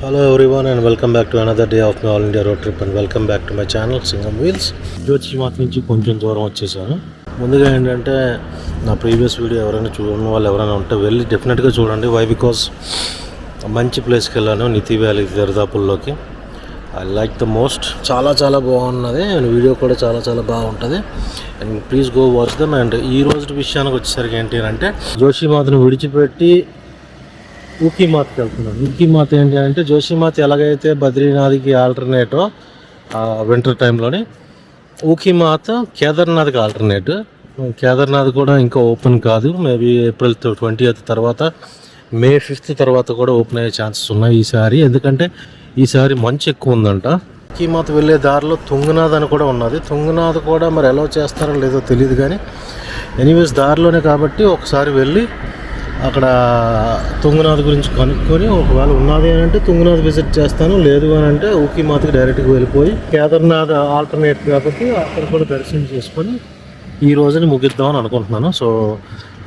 Hello everyone and welcome back to another day of my all India road trip and welcome back to my channel Singam wheels Jyotirmath నుంచి కొంచెం దూరం వచ్చేసాను. ముందుగా ఏంటంటే నా previous video ఎవరైనా చూడని వాళ్ళు ఎవరైనా ఉంటే వెళ్ళి డెఫినెట్గా చూడండి. వై బికాస్ మంచి ప్లేస్కి వెళ్ళాను నితి వ్యాలీ దరిదాపుల్లోకి. ఐ లైక్ ద మోస్ట్ చాలా చాలా బాగున్నది. అండ్ వీడియో కూడా చాలా చాలా బాగుంటుంది. And please go watch them and ఈ రోజు విషయానికి వచ్చేసరికి ఏంటి అంటే జోషిమాతను విడిచిపెట్టి ఊకీమాతకి వెళ్తున్నాను. ఊకీమాత ఏంటి అంటే జోషిమాత ఎలాగైతే బద్రీనాథ్కి ఆల్టర్నేటో వింటర్ టైంలోని ఊకీమాత కేదార్నాథ్కి ఆల్టర్నేట్ కేదార్నాథ్ కూడా ఇంకా ఓపెన్ కాదు. మేబీ ఏప్రిల్ ట్వంటీ తర్వాత మే ఫిఫ్త్ తర్వాత కూడా ఓపెన్ అయ్యే ఛాన్సెస్ ఉన్నాయి ఈసారి ఎందుకంటే ఈసారి మంచు ఎక్కువ ఉందంట. కీమాత వెళ్ళే దారిలో తుంగనాథ్ అని కూడా ఉన్నది. తుంగనాథ్ కూడా మరి ఎలా చేస్తారో లేదో తెలియదు కానీ ఎనీవేస్ దారిలోనే కాబట్టి ఒకసారి వెళ్ళి అక్కడ తుంగనాథ్ గురించి కనుక్కొని ఒకవేళ ఉన్నది అని అంటే తుంగనాథ్ విజిట్ చేస్తాను లేదు అని అంటే ఊకిమాతకి డైరెక్ట్గా వెళ్ళిపోయి కేదార్నాథ్ ఆల్టర్నేట్ కాబట్టి అక్కడ కూడా దర్శనం చేసుకొని ఈ రోజుని ముగిద్దామని అనుకుంటున్నాను. So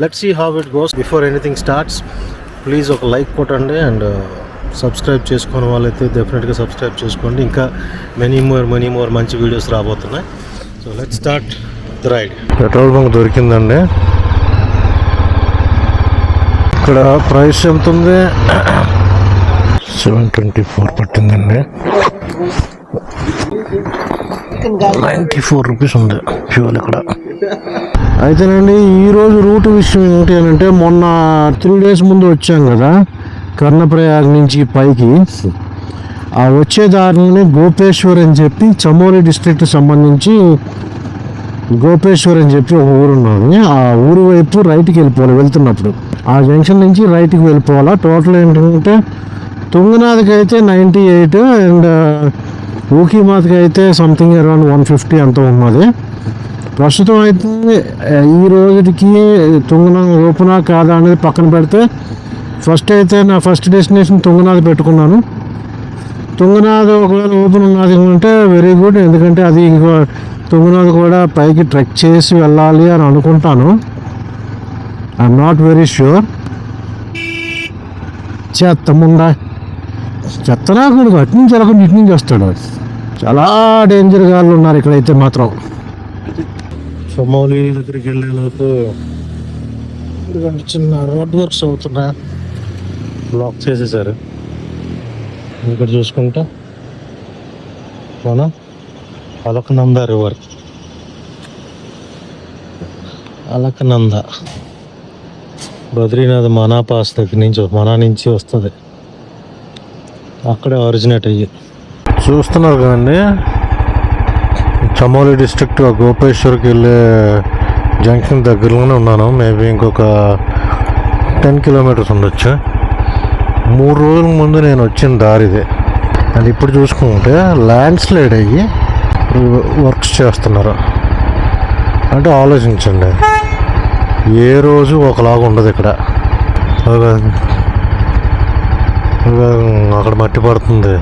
let see how it goes before anything starts please ఒక లైక్ కొట్టండి అండ్ సబ్స్క్రైబ్ uh, చేసుకున్న వాళ్ళైతే డెఫినెట్గా సబ్స్క్రైబ్ చేసుకోండి. ఇంకా మెనీ మోర్ మెనీ మోర్ మంచి వీడియోస్ రాబోతున్నాయి. So let start the ride petrol bunk దొరికిందండి. ఇక్కడ ప్రైస్ ఎంత ఉంది? సెవెన్ ట్వంటీ ఫోర్ పట్టిందండి. నైంటీ ఫోర్ రూపీస్ ఉంది ఫ్యూల్ ఇక్కడ. అయితేనండి ఈరోజు రూట్ విషయం ఏంటి అని అంటే మొన్న త్రీ డేస్ ముందు వచ్చాం కదా కర్ణప్రయాగ్ నుంచి పైకి. ఆ వచ్చే దారిని గోపేశ్వర్ అని చెప్పి చమోలి డిస్ట్రిక్ట్ సంబంధించి గోపేశ్వర్ అని చెప్పి ఒక ఊరు ఉన్నది. ఆ ఊరు వైపు రైట్కి వెళ్ళిపోవాలి వెళ్తున్నప్పుడు. ఆ జంక్షన్ నుంచి రైట్కి వెళ్ళిపోవాలా? టోటల్ ఏంటంటే తుంగనాథ్కి అయితే నైంటీ ఎయిట్ అండ్ ఊకిమాత్కి అయితే సంథింగ్ అరౌండ్ వన్ ఫిఫ్టీ అంత ఉన్నది. ప్రస్తుతం అయితే ఈ రోజుకి తుంగనాథ్ ఓపెనా కాదా అనేది పక్కన పెడితే ఫస్ట్ అయితే నా ఫస్ట్ డెస్టినేషన్ తుంగనాథ్ పెట్టుకున్నాను. తుంగనాథ్ ఒకవేళ ఓపెన్ ఉన్నది అంటే వెరీ గుడ్ ఎందుకంటే అది ఇంకో తుంగనాథ్ కూడా పైకి ట్రెక్ చేసి వెళ్ళాలి అని అనుకుంటాను. ఐఎమ్ నాట్ వెరీ ష్యూర్ చెత్త ముందా చెత్త రాకూడదు. అటు నుంచి వెళ్ళకుండా ఇటు నుంచి వస్తాడు. చాలా డేంజర్ గాళ్ళు ఉన్నారు ఇక్కడైతే మాత్రం. సోమౌలి దగ్గరికి వెళ్ళేలోపు చిన్న రోడ్ వర్క్స్ అవుతున్నా. బ్లాక్ చేసేసారు. ఇక్కడ చూసుకుంటా. అవునా? అలకనంద రివర్. అలకనంద బద్రీనాథ్ మనా పాస్ దగ్గర నుంచి మనా నుంచి వస్తుంది. అక్కడే ఆరిజినేట్ అయ్యి. చూస్తున్నారు కదండి చమోలి డిస్ట్రిక్ట్ గోపేశ్వర్కి వెళ్ళే జంక్షన్ దగ్గరలోనే ఉన్నాను. మేబీ ఇంకొక టెన్ కిలోమీటర్స్ ఉండొచ్చు. మూడు రోజుల ముందు నేను వచ్చిన దారిదే. అది ఇప్పుడు చూసుకుంటే ల్యాండ్ స్లైడ్ అయ్యి వర్క్స్ చేస్తున్నారు. అంటే ఆలోచించండి. ఏ రోజు ఒకలాగా ఉండదు ఇక్కడ. అక్కడ మట్టి పడుతుంది.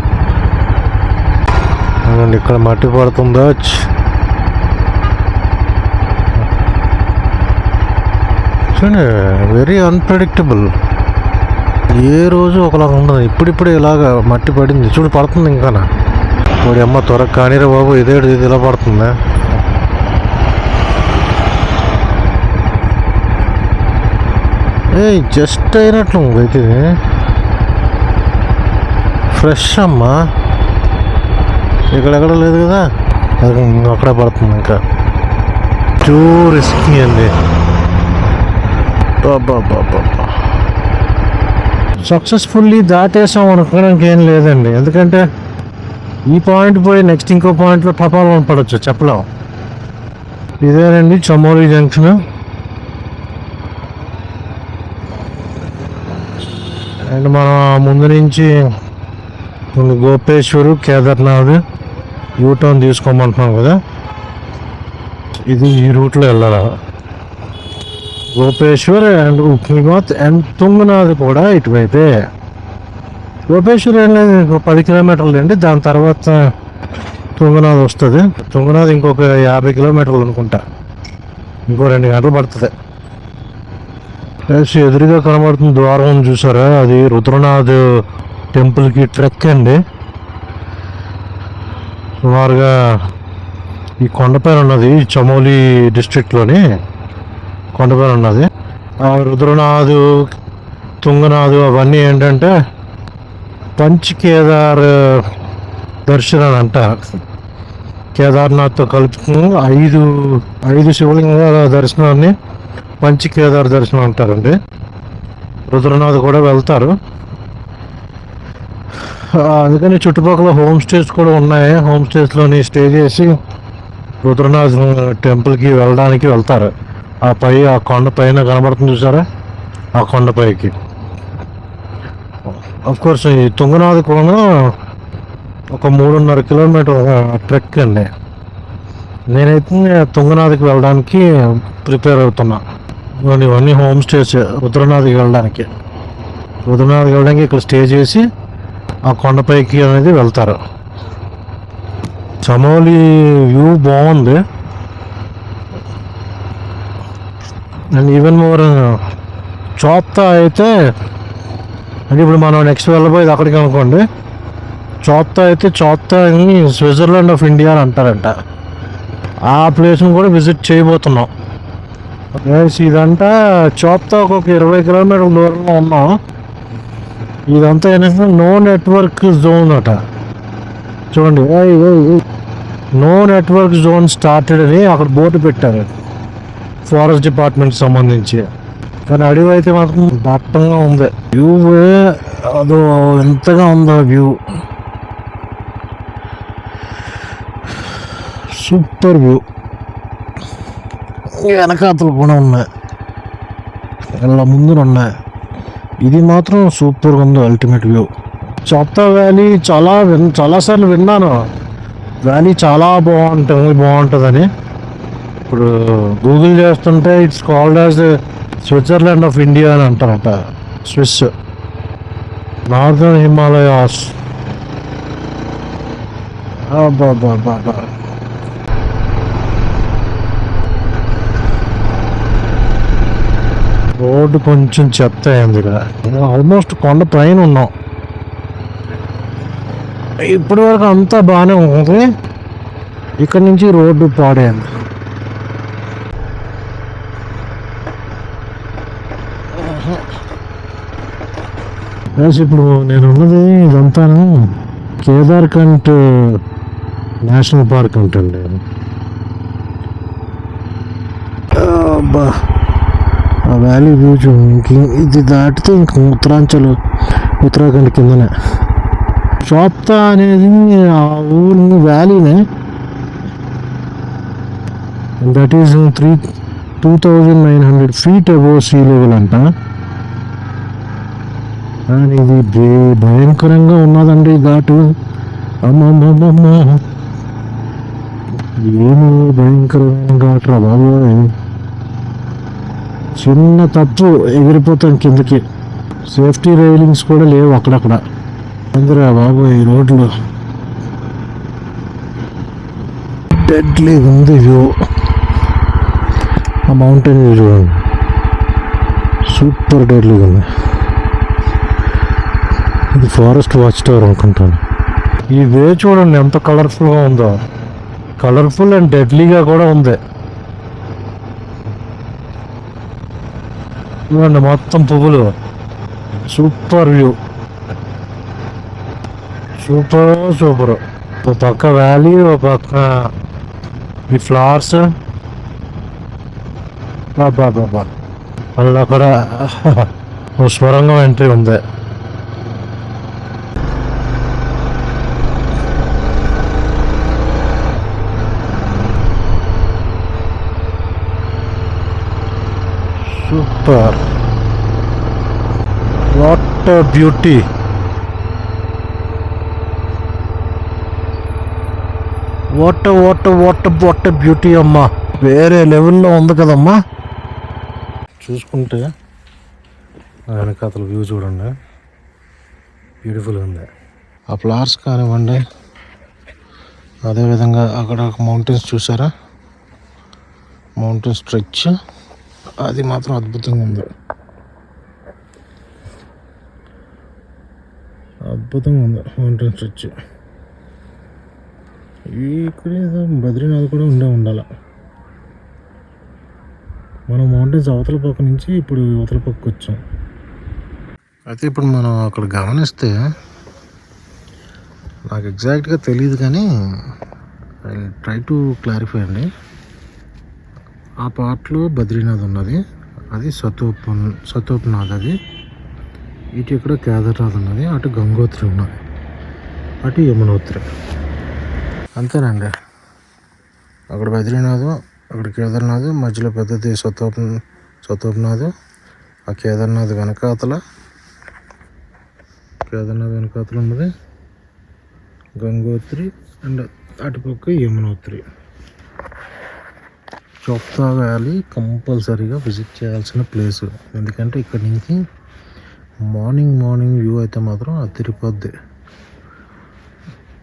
ఇక్కడ మట్టి పడుతుందా? చూడండి వెరీ అన్ప్రెడిక్టబుల్ ఏ రోజు ఒకలాగా ఉండదు. ఇప్పుడిప్పుడే ఇలాగ మట్టి పడింది. చూడు పడుతుంది ఇంకానా. వాడి అమ్మ త్వర కానీరా బాబు ఇదే ఇది ఇలా పడుతుందా? ఏ జస్ట్ అయినట్లు అయితే. ఫ్రెష్ అమ్మా. ఇక్కడెక్కడ లేదు కదా? అది అక్కడ పడుతుంది ఇంకా. టూ రిస్కీ అండి. సక్సెస్ఫుల్లీ దాటేసాం అనుకోవడానికి ఏం లేదండి. ఎందుకంటే ఈ పాయింట్ పోయి నెక్స్ట్ ఇంకో పాయింట్లో టపాలు పడవచ్చు చెప్పలేం. ఇదేనండి చమోలి జంక్షన్. అండ్ మనం ముందు నుంచి గోపేశ్వరు కేదార్నాథ్ యూటర్న్ తీసుకోమంటున్నాం కదా. ఇది ఈ రూట్లో వెళ్ళాలి? గోపేశ్వర్ అండ్ ఉక్మిమాత్ అండ్ తుంగనాథ్ కూడా ఇటువైపే. గోపేశ్వర్ అనేది ఇంకో పది కిలోమీటర్లు అండి. దాని తర్వాత తుంగనాథ్ వస్తుంది. తుంగనాథ్ ఇంకొక యాభై కిలోమీటర్లు అనుకుంటా. ఇంకో రెండు గంటలు పడుతుంది. ప్లస్ ఎదురుగా కనబడుతున్న ద్వారం చూసారా? అది రుద్రనాథ్ టెంపుల్కి ట్రెక్ అండి. సుమారుగా ఈ కొండపైన ఉన్నది చమోలి డిస్ట్రిక్ట్లోని కొండపైన ఉన్నది. ఆ రుద్రనాథ్ తుంగనాథ్ అవన్నీ ఏంటంటే పంచ్ కేదార్ దర్శనం అంట కేదార్నాథ్తో కలుపుకుని ఐదు ఐదు శివలింగాల దర్శనాన్ని పంచ్ కేదార్ దర్శనం అంటారండి. రుద్రనాథ్ కూడా వెళ్తారు. అందుకని చుట్టుపక్కల హోమ్ స్టేస్ కూడా ఉన్నాయి. హోమ్ స్టేస్లోని స్టే చేసి రుద్రనాథ్ టెంపుల్కి వెళ్ళడానికి వెళ్తారు. ఆ పై ఆ కొండ పైన కనబడుతుంది చూసారా? ఆ కొండపైకి కోర్స్ ఈ తుంగనాథ కూడా ఒక మూడున్నర కిలోమీటర్ ట్రెక్ అండి. నేనైతే తుంగనాథకి వెళ్ళడానికి ప్రిపేర్ అవుతున్నా. ఇవన్నీ- ఇవన్నీ హోమ్ స్టేస్ రుద్రనాథ్కి వెళ్ళడానికి. రుద్రనాథ్కి వెళ్ళడానికి ఇక్కడ స్టే చేసి ఆ కొండపైకి అనేది వెళ్తారు. చమోలి వ్యూ బాగుంది. అండ్ ఈవెన్ మోర్ చోప్తా అయితే అంటే ఇప్పుడు మనం నెక్స్ట్ వెళ్ళబోయేది అక్కడికి అనుకోండి. చోప్తా అయితే చోప్తా అని స్విట్జర్లాండ్ ఆఫ్ ఇండియా అని అంటారంట. ఆ ప్లేస్ని కూడా విజిట్ చేయబోతున్నాం. ఇదంతా చోప్తా ఒక ఇరవై కిలోమీటర్ల దూరంలో ఉన్నాం. ఇదంతా ఏంటంటే నో నెట్వర్క్ జోన్ అట. చూడండి. నో నెట్వర్క్ జోన్ స్టార్టెడ్ అని అక్కడ బోర్డు పెట్టారు. ఫారెస్ట్ డిపార్ట్మెంట్ సంబంధించి. కానీ అడవి అయితే మాత్రం దట్టంగా ఉంది. వ్యూ అదో ఎంతగా ఉందో వ్యూ సూపర్ వ్యూ వెనకాతలు కూడా ఉన్నాయి. ఇలా ముందు ఉన్నాయి. ఇది మాత్రం సూపర్గా ఉంది అల్టిమేట్ వ్యూ చొప్తా వ్యాలీ చాలా విన్ చాలాసార్లు విన్నాను. వ్యాలీ చాలా బాగుంటుంది బాగుంటుందని. ఇప్పుడు గూగుల్ చేస్తుంటే it's called as Switzerland of India అని అంటారట. స్విస్. నార్దర్న్ హిమాలయాస్ అబ్బా రోడ్డు కొంచెం చెత్త అయింది ఇక్కడ ఆల్మోస్ట్ కొండ పైన ఉన్నాం. ఇప్పటి వరకు అంతా బాగానే ఉంది. ఇక్కడ నుంచి రోడ్డు పాడైంది. ఇప్పుడు నేను ఉన్నది ఇదంతా కేదార్కంట్ నేషనల్ పార్క్ అంటండి. అబ్బా ఆ వ్యాలీ వ్యూ చూడండి ఇది దాటితే ఇంక ఉత్తరాంచల్ ఉత్తరాఖండ్ కిందనే. చోప్తా అనేది ఆ ఊరిని వ్యాలీనే. That is three two thousand nine hundred feet above sea level అంట. కానీ ఇది భే- భయంకరంగా ఉన్నదండి ఘాటు. అమ్మమ్మమ్మమ్మ. ఏమి భయంకరమైన ఘాటు రా బాబోయ్ చిన్న తప్పు ఎగిరిపోతాం కిందకి. సేఫ్టీ రైలింగ్స్ కూడా లేవు అక్కడక్కడ. అందరా బాబు ఈ రోడ్లు? డెడ్లీ ఉంది వ్యూ. ఆ మౌంటైన్ వ్యూ చూడండి. సూపర్ డెడ్లీ ఉంది. ఇది ఫారెస్ట్ వాచ్ టవర్ అనుకుంటాను. ఈ వే చూడండి ఎంత కలర్ఫుల్గా ఉందో. కలర్ఫుల్ అండ్ డెడ్లీగా కూడా ఉంది. చూడండి మొత్తం పువ్వులు. సూపర్ వ్యూ సూపర్ సూపర్ ఒక పక్క వ్యాలీ ఒక పక్క ఈ ఫ్లవర్స్ బాబా మళ్ళీ అక్కడ ఓ స్వరంగం ఎంట్రీ ఉంది. Super. What beauty what what what what beauty అమ్మా. వేరే లెవెల్లో ఉంది కదమ్మా. చూసుకుంటే వెనకాతల వ్యూ చూడండి. బ్యూటిఫుల్ ఉంది. ఆ ఫ్లవర్స్ కానివ్వండి అదేవిధంగా అక్కడ మౌంటైన్స్ చూసారా? మౌంటైన్ స్ట్రెచ్ అది మాత్రం అద్భుతంగా ఉంది. అద్భుతంగా ఉంది. మౌంటైన్ వచ్చి. ఇక్కడ ఏదో బద్రీనాథ్ కూడా ఉండే ఉండాల. మనం మౌంటైన్స్ అవతల పక్క నుంచి ఇప్పుడు అవతల పక్కకు వచ్చాం. అయితే ఇప్పుడు మనం అక్కడ గమనిస్తే నాకు ఎగ్జాక్ట్గా తెలియదు కానీ ఐ ట్రై టు క్లారిఫై అండి. ఆ పార్ట్లో బద్రీనాథ్ ఉన్నది. అది సతోప్ సతోప్నాథ్ అది. ఇటు ఇక్కడ కేదార్నాథ్ ఉన్నది. అటు గంగోత్రి ఉన్నది. అటు యమునోత్రి. అంతేనండి. అక్కడ బద్రీనాథ్ అక్కడ కేదార్నాథ్ మధ్యలో పెద్దది సతోప్ సతోప్నాథ్ ఆ కేదార్నాథ్ వెనకాతల కేదార్నాథ్ వెనకాతల ఉన్నది గంగోత్రి అండ్ అటుపక్క యమునోత్రి. చోప్తా వ్యాలీ కంపల్సరీగా విజిట్ చేయాల్సిన ప్లేస్. ఎందుకంటే ఇక్కడ నుంచి మార్నింగ్ మార్నింగ్ వ్యూ అయితే మాత్రం అదిరిపోద్ది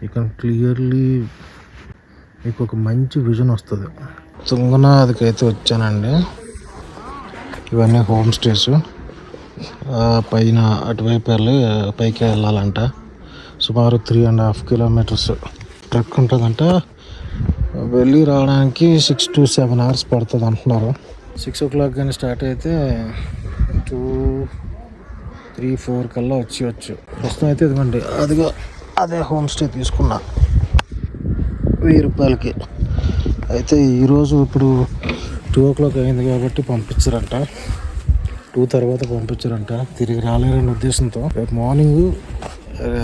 ఇక్కడ క్లియర్లీ మీకు ఒక మంచి విజన్ వస్తుంది. తుంగనాదికి అయితే వచ్చానండి. ఇవన్నీ హోమ్ స్టేస్. పైన అటువైపు వెళ్ళి పైకి వెళ్ళాలంట. సుమారు three and half kilometres trek ఉంటుందంట. వెళ్ళి రావడానికి సిక్స్ టు సెవెన్ అవర్స్ పడుతుంది అంటున్నారు. సిక్స్ ఓ క్లాక్ కానీ స్టార్ట్ అయితే టూ త్రీ ఫోర్ కల్లా వచ్చేయచ్చు. ప్రస్తుతం అయితే ఇదిగోండి అదిగో అదే హోమ్ స్టే తీసుకున్నా. వెయ్యి రూపాయలకి. అయితే ఈరోజు ఇప్పుడు టూ ఓ క్లాక్ అయింది కాబట్టి పంపించారంట. టూ తర్వాత పంపించారంట. తిరిగి రాలేరనే ఉద్దేశంతో రేపు morning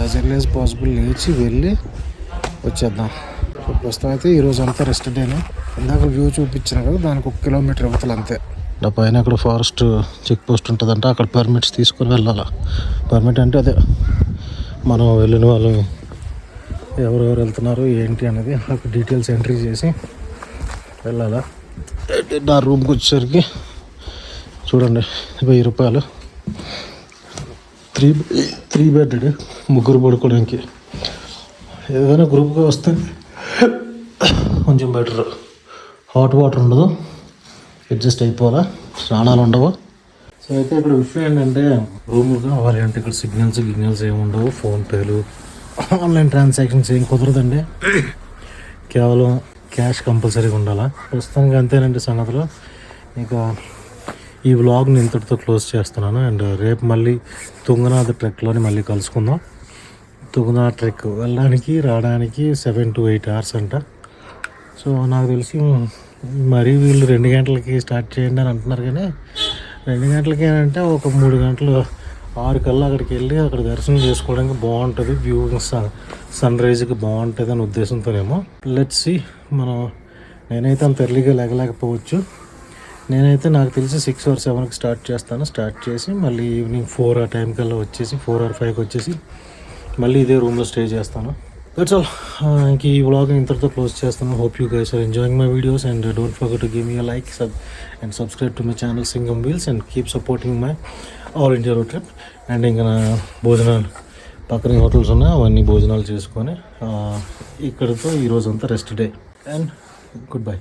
as early as possible లేచి వెళ్ళి వచ్చేద్దాం. సో ప్రస్తుతం అయితే ఈరోజు అంతా రెస్ట్ డేనే ఇందాక వ్యూ చూపించిన కదా దానికి ఒక కిలోమీటర్ అవతల అంతే. నా పైన అక్కడ ఫారెస్ట్ చెక్ పోస్ట్ ఉంటుందంట అక్కడ పర్మిట్స్ తీసుకొని వెళ్ళాలా? పర్మిట్ అంటే అదే మనం వెళ్ళిన వాళ్ళు ఎవరెవరు వెళ్తున్నారు ఏంటి అనేది అక్కడ డీటెయిల్స్ ఎంట్రీ చేసి వెళ్ళాలా? నా రూమ్కి వచ్చేసరికి చూడండి వెయ్యి రూపాయలు. త్రీ త్రీ బెడ్ ముగ్గురు పడుకోవడానికి. ఏదైనా గ్రూప్గా వస్తే కొంచెం బెటర్ హాట్ వాటర్ ఉండదు. అడ్జస్ట్ అయిపోవాలా? స్నానాలు ఉండవు. సో అయితే ఇక్కడ విషయం ఏంటంటే రూమ్లు కావాలి అంటే ఇక్కడ సిగ్నల్స్ గిగ్నల్స్ ఏమి ఉండవు. ఫోన్పేలు ఆన్లైన్ ట్రాన్సాక్షన్స్ ఏం కుదరదండి. కేవలం క్యాష్ కంపల్సరీగా ఉండాలా? ప్రస్తుతానికి అంతేనండి సంగతులు. ఇంకా ఈ వ్లాగ్ని ఇంతటితో క్లోజ్ చేస్తున్నాను. అండ్ రేపు మళ్ళీ తుంగనాథ్ ట్రెక్లోని మళ్ళీ కలుసుకుందాం. తుగునా ట్రెక్ వెళ్ళడానికి రావడానికి సెవెన్ టు ఎయిట్ అవర్స్ అంట. సో నాకు తెలిసి మరీ వీళ్ళు రెండు గంటలకి స్టార్ట్ చేయండి అని అంటున్నారు కానీ రెండు గంటలకి అంటే ఒక మూడు గంటలు ఆరు కల్లా అక్కడికి వెళ్ళి అక్కడ దర్శనం చేసుకోవడానికి బాగుంటుంది వ్యూ సన్ సన్ రైజ్కి బాగుంటుంది అనే ఉద్దేశంతోనేమో. లెట్స్ మనం నేనైతే అంత ఎర్లీగా లేగలేకపోవచ్చు. నేనైతే నాకు తెలిసి సిక్స్ ఆర్ సెవెన్కి స్టార్ట్ చేస్తాను. స్టార్ట్ చేసి మళ్ళీ ఈవినింగ్ ఫోర్ ఆ టైం కల్లా వచ్చేసి ఫోర్ ఆర్ ఫైవ్కి వచ్చేసి మళ్ళీ ఇదే రూమ్లో స్టే చేస్తాను. దట్స్ ఆల్ ఇంక ఈ వ్లాగ్ ఇంతటితో క్లోజ్ చేస్తాను hope you guys are enjoying my videos and don't forget to give you like sub and subscribe to my channel Singam wheels and keep supporting my all India road trip and ఇంకా నా భోజనాలు పక్కన hotels ఉన్నాయి అవన్నీ భోజనాలు చేసుకొని ఆ, ఇక్కడితో ఈరోజంతా rest day and good bye